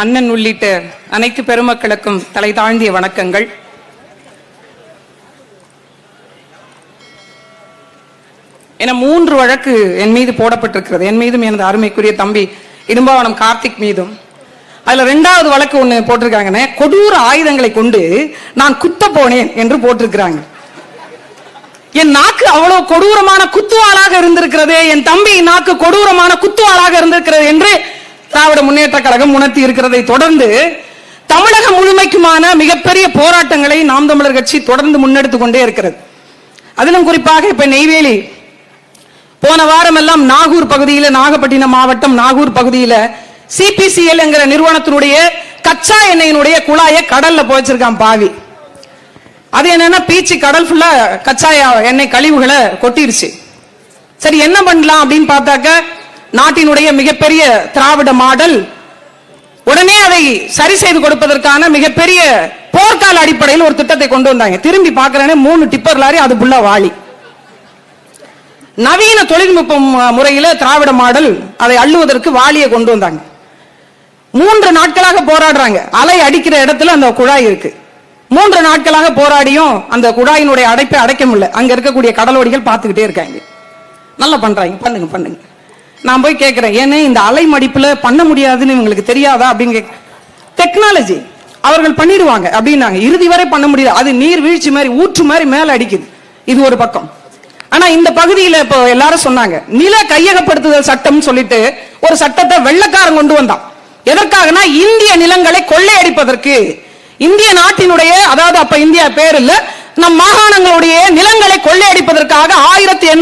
அண்ணன் உள்ளிட்ட அனைத்து பெருமக்களுக்கும் தலை தாழ்ந்திய வணக்கங்கள். என மூன்று வழக்கு என் மீது போடப்பட்டிருக்கிறது. என் மீதும் எனது அருமைக்குரிய தம்பி இடும்பாவனம் கார்த்திக் மீதும். அதுல ரெண்டாவது வழக்கு ஒண்ணு போட்டிருக்காங்கன்னு கொடூர ஆயுதங்களை கொண்டு நான் குத்த போனேன் என்று போட்டிருக்கிறாங்க. என் நாக்கு அவ்வளவு கொடூரமான குத்துவாளாக இருந்திருக்கிறது என் தம்பி நாக்கு கொடூரமான குத்துவாளாக இருந்திருக்கிறது என்று திராவிட முன்னேற்ற கழகம் உணர்த்தி இருக்கிறதை தொடர்ந்து தமிழகம் முழுமைக்குமான மிகப்பெரிய போராட்டங்களை நாம் தமிழர் கட்சி தொடர்ந்து முன்னெடுத்துக் கொண்டே இருக்கிறது. அதிலும் குறிப்பாக இப்ப நெய்வேலி. போன வாரம் எல்லாம் நாகூர் பகுதியில் நாகப்பட்டினம் மாவட்டம் நாகூர் பகுதியில் சிபிசிஎல் என்கிற நிறுவனத்தினுடைய கச்சா எண்ணெயினுடைய குழாயை கடல்ல போச்சிருக்கான் பாவி. அது என்னன்னா பீச்சு கடல் ஃபுல்லா கச்சா எண்ணெய் கழிவுகளை கொட்டிருச்சு. சரி என்ன பண்ணலாம் அப்படின்னு பார்த்தாக்க நாட்டினுடைய மிகப்பெரிய திராவிட மாடல் உடனே அதை சரி செய்து கொடுப்பதற்கான மிகப்பெரிய போர்க்கால அடிப்படையில் ஒரு திட்டத்தை கொண்டு வந்தாங்க. திரும்பி பார்க்கறேனே மூணு டிப்பர் லாரி அது புல்லா வாளி நவீன தொழில்நுட்பம் முறையில் முறையில திராவிட மாடல் அதை அள்ளுவதற்கு வாளியை கொண்டு வந்தாங்க. மூன்று நாட்களாக போராடுறாங்க. அலை அடிக்கிற இடத்துல அந்த குழாய் இருக்கு. மூன்று நாட்களாக போராடியும் அந்த குழாயினுடைய அடைப்பை அடைக்க முடியல. அங்க இருக்கக்கூடிய கடலோடிகள் பார்த்துக்கிட்டே இருக்காங்க. நல்லா பண்றாங்க. பண்ணுங்க பண்ணுங்க. நான் போய் கேட்கிறேன் ஏன்னா இந்த அலை மடிப்புல பண்ண முடியாதுன்னு இவங்களுக்கு தெரியாதா அப்படின்னு கேட்க டெக்னாலஜி அவர்கள் பண்ணிடுவாங்க அப்படின்னாங்க. இறுதி வரை பண்ண முடியாது அது நீர் வீழ்ச்சி மாதிரி ஊற்று மாதிரி மேல அடிக்குது. இது ஒரு பக்கம். ஆனா இந்த பகுதியில இப்போ எல்லாரும் சொன்னாங்க நில கையகப்படுத்துதல் சட்டம் சொல்லிட்டு ஒரு சட்டத்தை வெள்ளக்காரன் கொண்டு வந்தான். எதற்காகனா இந்திய நிலங்களை கொள்ளையடிப்பதற்கு. இந்திய நாட்டினுடைய அதாவது அப்ப இந்தியா பேர் இல்ல நம் மாகாணங்களுடைய நிலங்களை கொள்ளையடிப்பதற்காக ஆயிரத்தி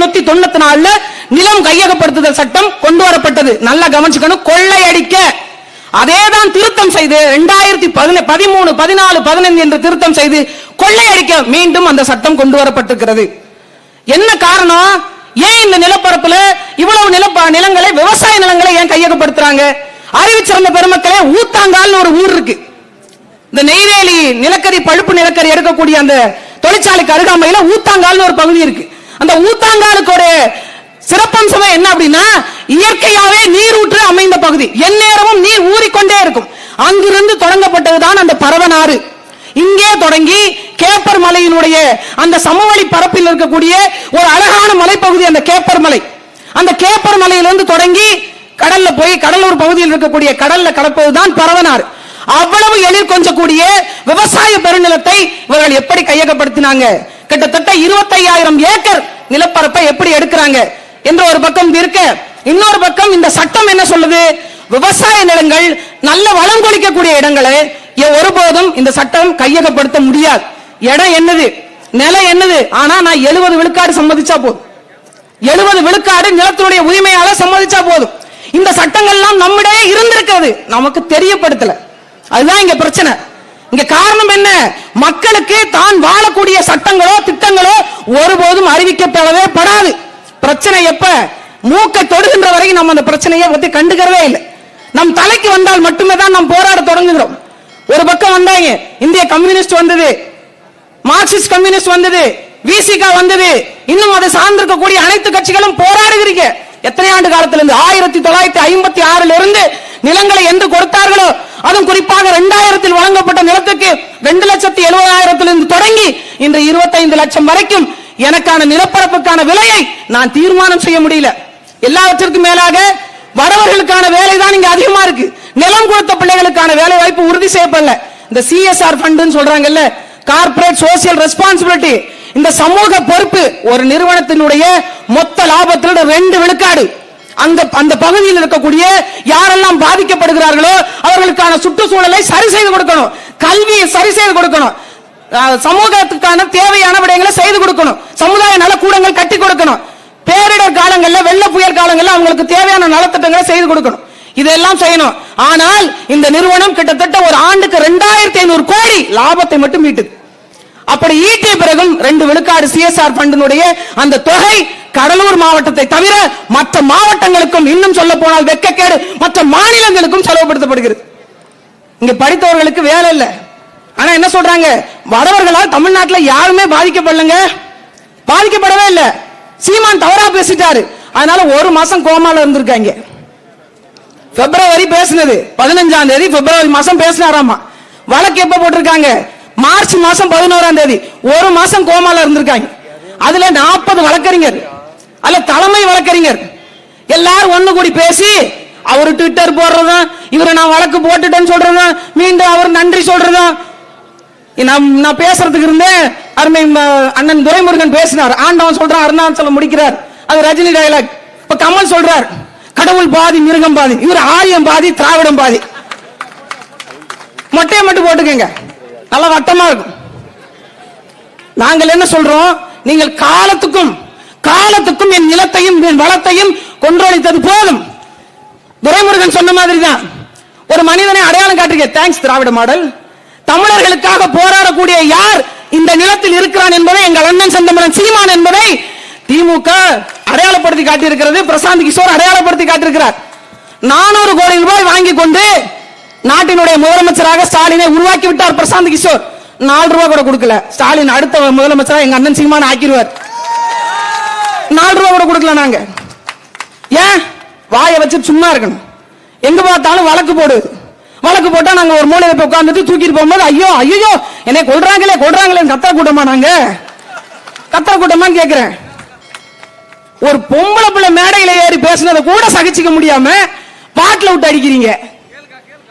எண்ணூத்தி தொண்ணூத்தி நாலுல நிலம் கையகப்படுத்துதல் சட்டம் கொண்டு வரப்பட்டது நல்லா கவனிச்சுக்கணும். கொள்ளையடிக்க. அதேதான் திருத்தம் செய்து இரண்டாயிரத்தி பதிமூணு பதினாலு பதினைந்து என்று திருத்தம் செய்து கொள்ளையடிக்க மீண்டும் அந்த சட்டம் கொண்டு வரப்பட்டிருக்கிறது என்ன காரணம்? ஏன் இந்த நிலப்பரப்புல இவ்வளவு நிலப்ப நிலங்களை விவசாய நிலங்களை ஏன் கையகப்படுத்துறாங்க? அறிவிச்சிருந்த பெருமக்களே ஊத்தாங்கால்னு ஒரு ஊர் இருக்கு. இந்த நெய்வேலி நிலக்கரி பழுப்பு நிலக்கரி எடுக்கக்கூடிய அந்த தொழிற்சாலைக்கு அருகாமையில ஊத்தாங்கால்னு ஒரு பகுதி இருக்கு. அந்த ஊத்தாங்காலுக்கு ஒரு சிறப்பம்சமே என்ன அப்படின்னா இயற்கையாவே நீரூற்று அமைந்த பகுதி. எந்நேரமும் நீர் ஊறிக்கொண்டே இருக்கும். அங்கிருந்து தொடங்கப்பட்டதுதான் அந்த பரவனாறு இங்கே தொடங்கி கேப்பர் மலையினுடைய அந்த சமவெளி பரப்பில் இருக்கக்கூடிய ஒரு அழகான மலைப்பகுதி அந்த கேப்பர் மலை. அந்த கேப்பர் மலையிலிருந்து தொடங்கி கடல்ல போய் கடலூர் பகுதியில் இருக்கக்கூடிய கடல்ல கடப்பதுதான் பரவனாறு அவ்வளவு எழில் கொஞ்சக்கூடிய விவசாய பெருநிலத்தை இவர்கள் எப்படி கையகப்படுத்தினாங்க? கிட்டத்தட்ட இருபத்தையாயிரம் ஏக்கர் நிலப்பரப்பை எப்படி எடுக்கிறாங்க என்ற ஒரு பக்கம் இருக்க. இன்னொரு பக்கம் இந்த சட்டம் என்ன சொல்லுது? விவசாய நிலங்கள் நல்ல வளம் கொளிக்கக்கூடிய இடங்களை ஒருபோதும் இந்த சட்டம் கையகப்படுத்த முடியாது. இடம் என்னது? நிலம் என்னது? ஆனா நான் எழுபது விழுக்காடு சம்மதிச்சா போதும். எழுபது விழுக்காடு நிலத்தினுடைய உரிமையாளர் சம்மதிச்சா போதும். இந்த சட்டங்கள்லாம் நம்மிடையே இருந்திருக்கிறது. நமக்கு தெரியப்படுத்தல. அதுதான் இங்க பிரச்சனை. இங்க காரணம் என்ன? மக்களுக்கு தான் வாழக்கூடிய சட்டங்கள் ஒருபோதும் அறிவிக்கப்படவே படாது. பிரச்சனை எப்ப? மூக்கை தொடுகின்ற வரைக்கும் நம்ம அந்த பிரச்சனையை பத்தி கண்டுக்கிறதே இல்லை. நம் தலைக்கு வந்தால் மட்டுமே தான் நாம் போராட தொடங்குகிறோம். ஒரு பக்கம் வந்தாங்க இந்திய கம்யூனிஸ்ட் வந்தது மார்க்சிஸ்ட் கம்யூனிஸ்ட் வந்தது விசிகா வந்தது இன்னும் அதை சார்ந்திருக்கக்கூடிய அனைத்து கட்சிகளும் போராடுகிறீங்க. எத்தனை ஆண்டு காலத்துல இருந்து ஆயிரத்தி தொள்ளாயிரத்தி ஐம்பத்தி ஆறுல இருந்து நிலங்களை என்று கொடுத்தார்களோ அதுவும் குறிப்பாக இரண்டாயிரத்தில் வழங்கப்பட்ட நிலத்துக்கு ரெண்டு லட்சத்தி எழுபதாயிரத்திலிருந்து தொடங்கி இன்று இருபத்தைந்து லட்சம் வரைக்கும் எனக்கான நிலப்பரப்புக்கான விலையை நான் தீர்மானம் செய்ய முடியல. எல்லாவற்றிற்கும் மேலாக வரவர்களுக்கான வேலை தான் இங்க அதிகமா இருக்கு. நிலம் கொடுத்த பிள்ளைகளுக்கான வேலை வாய்ப்பு உறுதி செய்யப்படல. இந்த சிஎஸ்ஆர் ஃபண்டுன்னு சொல்றாங்கல்ல கார்ப்பரேட் சோசியல் ரெஸ்பான்சிபிலிட்டி இந்த சமூக பொறுப்பு ஒரு நிறுவனத்தினுடைய மொத்த லாபத்தில் ரெண்டு விழுக்காடு. அந்த அந்த பகுதியில் இருக்கக்கூடிய யாரெல்லாம் பாதிக்கப்படுகிறார்களோ அவர்களுக்கான சுற்றுச்சூழலை சரி செய்து கொடுக்கணும். கல்வியை சரி செய்து கொடுக்கணும். சமூகத்துக்கான தேவையான விடயங்களை செய்து கொடுக்கணும். சமுதாய நலக்கூடங்கள் கட்டி கொடுக்கணும். பேரிடர் காலங்களில் வெள்ள புயல் காலங்களில் அவங்களுக்கு தேவையான நலத்திட்டங்களை செய்து கொடுக்கணும். இதெல்லாம் செய்யணும். ஆனால் இந்த நிறுவனம் கிட்டத்தட்ட ஒரு ஆண்டுக்கு ரெண்டாயிரத்தி ஐநூறு கோடி லாபத்தை மட்டும் ஈட்டுது. அப்படி ஈட்டிய பிறகும் ரெண்டு விழுக்காடு சிஎஸ்ஆர் ஃபண்டினுடைய அந்த தொகை கடலூர் மாவட்டத்தை தவிர மற்ற மாவட்டங்களுக்கும் இன்னும் சொல்ல போனால் வெக்கக்கேடு மற்ற மாநிலங்களுக்கும் செலவுபடுத்தப்படுகிறது. இங்க படித்தவர்களுக்கு வேலை இல்லை. ஆனா என்ன சொல்றாங்க? வடவர்களால் தமிழ்நாட்டில் யாருமே பாதிக்கப்படலங்க. பாதிக்கப்படவே இல்லை. சீமான் தவறா பேசிட்டாரு. அதனால ஒரு மாசம் கோமால இருந்திருக்காங்க. பிப்ரவரி பேசினது. பதினஞ்சாம் தேதி பிப்ரவரி மாசம் பேசினாராமா. வழக்கு எப்ப போட்டிருக்காங்க? மார்ச் மாசம் பதினோராம் தேதி. ஒரு மாசம் கோமால இருந்திருக்காங்க. அதுல நாற்பது வழக்கறிஞர். அல்ல தலைமை வழக்கறிஞர். எல்லாரும் ஒண்ணு கூடி பேசி அவர் ட்விட்டர் போடுறதும் இவரை நான் வழக்கு போட்டுட்டேன்னு சொல்றதும் மீண்டும் அவர் நன்றி சொல்றதும் நான் நான் பேசுறதுக்கு இருந்தேன் அருமை அண்ணன் துரைமுருகன் பேசினார். ஆண்டவன் சொல்றான் அருணாச்சலம் முடிக்கிறார். அது ரஜினி டைலாக் இப்ப கமல் சொல்றார் கடவுள் பாதி மிருகம் பாதி இவர் ஆரியம் பாதி திராவிடம் பாதி. மொட்டையை மட்டும் போட்டுக்கங்க. நல்லா வட்டமா இருக்கும். நாங்கள் என்ன சொல்றோம்? நீங்கள் காலத்துக்கும் காலத்துக்கும் என் நிலத்தையும் என் வளத்தையும் கொன்றொழித்தது போதும். துரைமுருகன் சொன்ன மாதிரி தான் ஒரு மனிதனை அடையாளம் காட்டுங்க தேங்க்ஸ் திராவிட மாடல். தமிழர்களுக்காக போராடக்கூடிய யார் இந்த நிலத்தில் இருக்கிறான் என்பதை எங்கள் அண்ணன் செந்தமரன் சீமான் என்பதை திமுக அடையாளப்படுத்தி காட்டியிருக்கிறது. பிரசாந்த் கிஷோர் அடையாளப்படுத்தி காட்டியிருக்கிறார். நானூறு கோடி ரூபாய் வாங்கி கொண்டு நாட்டினுடைய முதலமைச்சராக ஸ்டாலினை உருவாக்கி விட்டார் பிரசாந்த் கிஷோர். நாலு ரூபாய் கூட கொடுக்கல. ஸ்டாலின் அடுத்த முதலமைச்சராக எங்க அண்ணன் சீமான ஆக்கிடுவார். நாலு ரூபாய் கூட கொடுக்கல நாங்க. ஏன்? வாயை வச்சு சும்மா இருக்கணும். எங்க பார்த்தாலும் வழக்கு போடுது. வழக்கு போட்டா நாங்க ஒரு மூலையில போய் உட்காந்துட்டு தூக்கிட்டு போகும்போது ஐயோ ஐயோ என்னை கொள்றாங்களே கொள்றாங்களே கத்திர கூட்டமா நாங்க? கத்திர கூட்டமான்னு கேக்குறேன். ஒரு பொம்பளை பிள்ளை மேடையில ஏறி பேசுனதை கூட சகிச்சுக்க முடியாம பாட்டில் விட்டு அடிக்கிறீங்க.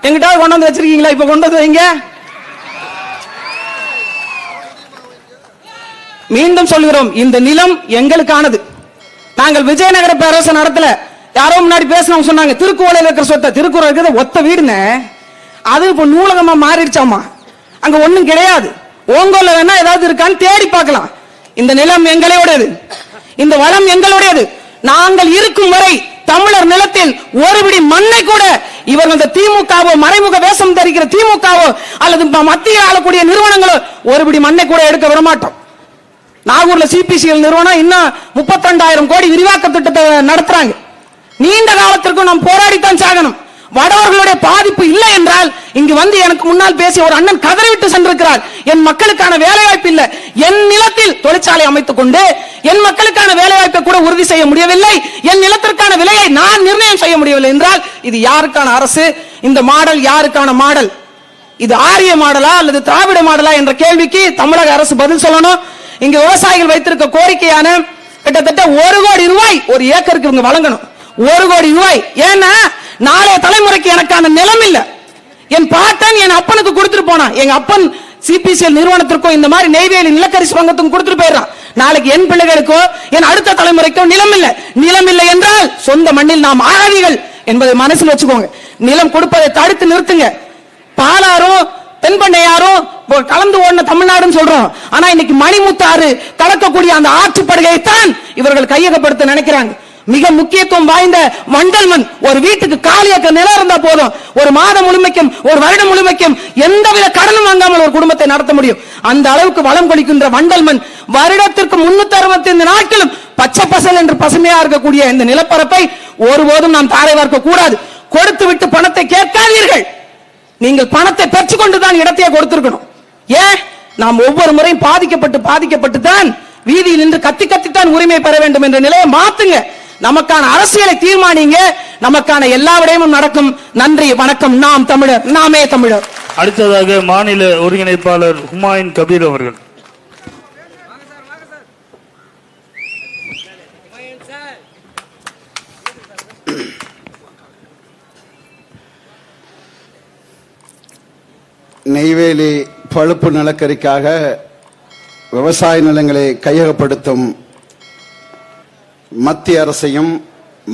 எங்கிட்ட கொண்டு வந்து வச்சிருக்கீங்களா? இப்ப கொண்டு வந்து வைங்க. மீண்டும் சொல்கிறோம் இந்த நிலம் எங்களுக்கானது. நாங்கள் விஜயநகர பேரரசு நடத்தல. யாரோ முன்னாடி பேசினவங்க சொன்னாங்க திருக்குவளையில் இருக்கிற சொத்தை திருக்குறள் இருக்கிறது ஒத்த வீடுன்னு. அது இப்போ நூலகமா மாறிடுச்சாமா? அங்க ஒண்ணும் கிடையாது. ஓங்கோல வேணா ஏதாவது இருக்கான்னு தேடி பார்க்கலாம். இந்த நிலம் எங்களுடையது இந்த வளம் எங்களுடையது நாங்கள் இருக்கும் வரை தமிழர் நிலத்தில் ஒருபடி மண்ணை கூட இவர்கள் இந்த திமுகவோ மறைமுக வேஷம் தரிக்கிற திமுகவோ அல்லது மத்திய ஆளக்கூடிய நிறுவனங்களோ ஒருபடி மண்ணை கூட எடுக்க விட மாட்டோம் நாகூர்ல சிபிசிஎல் நிறுவனம் இன்னும் முப்பத்தி கோடி விரிவாக்க திட்டத்தை நடத்துறாங்க. நீண்ட காலத்திற்கும் நாம் போராடித்தான் சாகணும். வடவர்களுடைய பாதிப்பு இல்லை என்றால் இங்கு வந்து எனக்கு முன்னால் பேசிய ஒரு அண்ணன் கதறிவிட்டு சென்றிருக்கிறார். என் மக்களுக்கான வேலை வாய்ப்பு இல்லை. என் நிலத்தில் தொழிற்சாலை அமைத்துக் கொண்டு என் மக்களுக்கான வேலை வாய்ப்பை கூட உறுதி செய்ய முடியவில்லை. என் நிலத்திற்கான விலையை நான் நிர்ணயம் செய்ய முடியவில்லை என்றால் இது யாருக்கான அரசு? இந்த மாடல் யாருக்கான மாடல்? இது ஆரிய மாடலா அல்லது திராவிட மாடலா என்ற கேள்விக்கு தமிழக அரசு பதில் சொல்லணும். இங்க விவசாயிகள் வைத்திருக்க கோரிக்கையான கிட்டத்தட்ட ஒரு கோடி ரூபாய் ஒரு ஏக்கருக்கு இவங்க வழங்கணும். ஒரு கோடி ரூபாய். ஏன்னா நாளைய தலை இன்றைக்கு எனக்கு அந்த நிலம் இல்லை. என் பாட்டன் என் அப்பனுக்கு கொடுத்துட்டு போனான் எங்க அப்பன் சிபிசிஎல் நிறுவனத்திற்கும் இந்த மாதிரி நெய்வேலி நிலக்கரி சுரங்கத்துக்கும் கொடுத்துட்டு போயிடறான். நாளைக்கு என் பிள்ளைகளுக்கோ என் அடுத்த தலைமுறைக்கோ நிலம் இல்லை. நிலம் இல்லை என்றால் சொந்த மண்ணில் நாம் ஆகாதிகள் என்பதை மனசில் வச்சுக்கோங்க. நிலம் கொடுப்பதை தடுத்து நிறுத்துங்க. பாலாரும் தென்பண்ணையாரும் கலந்து ஓடின தமிழ்நாடுன்னு சொல்றோம். ஆனா இன்னைக்கு மணிமுத்தாறு கலக்கக்கூடிய அந்த ஆற்றுப்படுகையைத்தான் இவர்கள் கையகப்படுத்த நினைக்கிறாங்க. மிக முக்கியத்துவம் வாய்ந்த மண்டல் மண் ஒரு வீட்டுக்கு காலியாக்க நிலம் இருந்தா போதும். ஒரு மாதம் முழுமைக்கும் ஒரு வருடம் முழுமைக்கும் எந்தவித கடனும் வாங்காமல் ஒரு குடும்பத்தை நடத்த முடியும். அந்த அளவுக்கு வளம் கொளிக்கின்ற வண்டல் மண் வருடத்திற்கு முன்னூத்தி அறுபத்தி ஐந்து நாட்களும் பச்சை பசல் என்று பசுமையா இருக்கக்கூடிய இந்த நிலப்பரப்பை ஒருபோதும் நாம் தாரை வார்க்க கூடாது. கொடுத்து விட்டு பணத்தை கேட்காதீர்கள். நீங்கள் பணத்தை பெற்றுக்கொண்டு தான் இடத்தையே கொடுத்திருக்கணும். ஏன்? நாம் ஒவ்வொரு முறையும் பாதிக்கப்பட்டு பாதிக்கப்பட்டு தான் வீதியில் நின்று கத்தி கத்தித்தான் உரிமை பெற வேண்டும் என்ற நிலையை மாத்துங்க. நமக்கான அரசியலை தீர்மானிங்க நமக்கான எல்லா விடயமும் நடக்கும். நன்றி வணக்கம். நாம் தமிழர் நாமே தமிழர். அடுத்ததாக மாநில ஒருங்கிணைப்பாளர் ஹுமாயூன் கபீர் அவர்கள். நெய்வேலி பழுப்பு நிலக்கரிக்காக விவசாய நிலங்களை கையகப்படுத்தும் மத்திய அரசையும்